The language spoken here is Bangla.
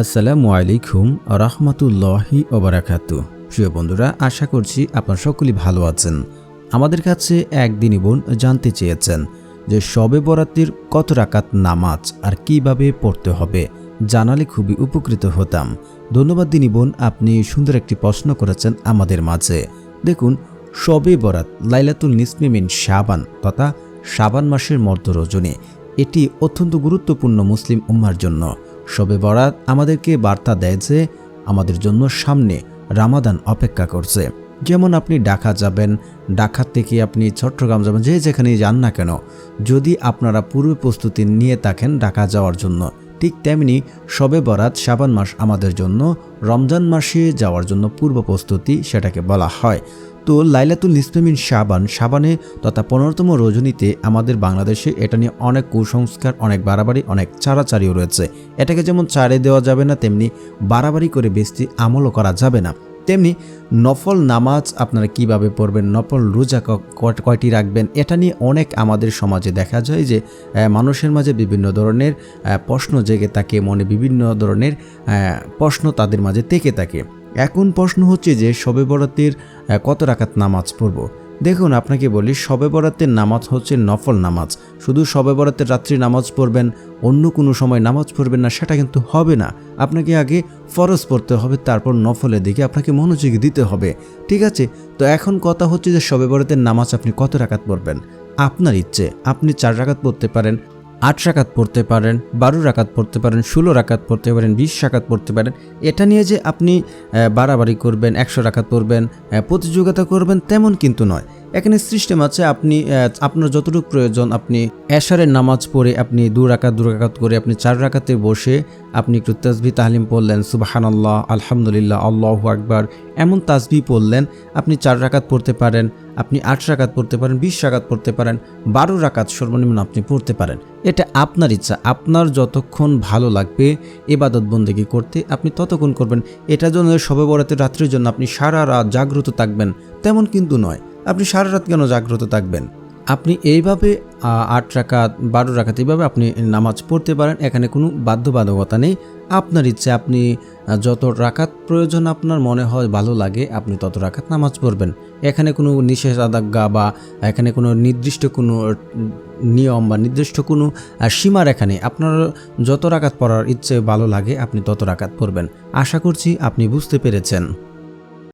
আসসালামু আলাইকুম রহমতুল্লাহি ওবরাকাতু প্রিয় বন্ধুরা, আশা করছি আপনার সকলেই ভালো আছেন। আমাদের কাছে একদিনই বোন জানতে চেয়েছেন যে শবে বরাতের কত রাকাত নামাজ আর কীভাবে পড়তে হবে জানালে খুবই উপকৃত হতাম। ধন্যবাদ দিনী বোন, আপনি সুন্দর একটি প্রশ্ন করেছেন আমাদের মাঝে। দেখুন, শবে বরাত লাইলাতুল নিসমিমিন শাবান তথা শাবান মাসের মধ্য রজনী এটি অত্যন্ত গুরুত্বপূর্ণ মুসলিম উম্মার জন্য। শবে বরাত আমাদেরকে বার্তা দেয় যে আমাদের জন্য সামনে রামাদান অপেক্ষা করছে। যেমন আপনি ডাকা যাবেন ঢাকা থেকে আপনি চট্টগ্রাম যাবেন, যে যেখানেই যান না কেন, যদি আপনারা পূর্ব প্রস্তুতি নিয়ে থাকেন ডাকা যাওয়ার জন্য। ঠিক তেমনি সবে বরাত শাবান মাস আমাদের জন্য, রমজান মাসে যাওয়ার জন্য পূর্ব প্রস্তুতি সেটাকে বলা হয়। তো লাইলাতুল নিসমিন শাবান, শাবানে তথা পনেরোতম রজনীতে আমাদের বাংলাদেশে এটা নিয়ে অনেক কুসংস্কার, অনেক বাড়াবাড়ি, অনেক চারাচারিও রয়েছে। এটাকে যেমন চারে দেওয়া যাবে না, তেমনি বাড়াবাড়ি করে বেশি আমলও করা যাবে না। তেমনি নফল নামাজ আপনারা কীভাবে পড়বেন, নফল রোজা কয়টি রাখবেন, এটা নিয়ে অনেক আমাদের সমাজে দেখা যায় যে মানুষের মাঝে বিভিন্ন ধরনের প্রশ্ন জেগে থাকে, মনে বিভিন্ন ধরনের প্রশ্ন তাদের মাঝে থেকে থাকে। এখন প্রশ্ন হচ্ছে যে, শবে বরাতের কত রাকাত নামাজ পড়ব? দেখুন, আপনাকে বলি, শবে বরাতের নামাজ হচ্ছে নফল নামাজ। শুধু শবে বরাতের রাত্রি নামাজ পড়বেন, অন্য কোনো সময় নামাজ পড়বেন না, সেটা কিন্তু হবে না। আপনাকে আগে ফরজ পড়তে হবে, তারপর নফলের দিকে আপনাকে মনোযোগী দিতে হবে। ঠিক আছে? তো এখন কথা হচ্ছে যে সবে বরাতের নামাজ আপনি কত রাকাত পড়বেন? আপনার ইচ্ছে। আপনি চার রাকাত পড়তে পারেন। আট রাকাত পড়তে পারেন, বারো রাকাত পড়তে পারেন, ষোলো রাকাত পড়তে পারেন, বিশ রাকাত পড়তে পারেন। এটা নিয়ে যে আপনি বাড়াবাড়ি করবেন, একশো রাকাত পড়বেন প্রতিযোগিতা করবেন তেমন কিন্তু নয়। এখানে সিস্টেম আছে আপনি আপনার যতটুকু প্রয়োজন, আপনি এশারের নামাজ পড়ে আপনি দু রাকাত দু রাকাত করে আপনি চার রাকাতে বসে আপনি একটু তাসবি তাহলিম পড়লেন, সুবাহানাল্লাহ, আলহামদুলিল্লাহ, আল্লাহ আকবার, এমন তাসবি পড়লেন, আপনি চার রাকাত পড়তে পারেন আপনি আট রাকাত পড়তে পারেন, বিশ রাকাত পড়তে পারেন, বারো রাকাত সর্বনিম্ন আপনি পড়তে পারেন। এটা আপনার ইচ্ছা, আপনার যতক্ষণ ভালো লাগবে এবাদত বন্দেগি করতে আপনি ততক্ষণ করবেন। এটা জন্য সবে বরাতে রাত্রির জন্য আপনি সারা রাত জাগ্রত থাকবেন, তেমন কিন্তু নয়। আপনি সারা রাত কেন জাগ্রত থাকবেন? আপনি এইভাবে আট রাকাত বারো রাকাত এইভাবে আপনি নামাজ পড়তে পারেন। এখানে কোনো বাধ্যবাধকতা নেই। আপনার ইচ্ছে আপনি যত রাকাত প্রয়োজন আপনার মনে হয় ভালো লাগে আপনি তত রাকাত নামাজ পড়বেন। এখানে কোনো নিষেধাজ্ঞা বা এখানে কোনো নির্দিষ্ট কোনো নিয়ম বা নির্দিষ্ট কোনো আহ, সীমারেখা নেই। আপনার যত রাকাত পড়ার ইচ্ছে ভালো লাগে আপনি তত রাকাত পড়বেন। আশা করছি আপনি বুঝতে পেরেছেন।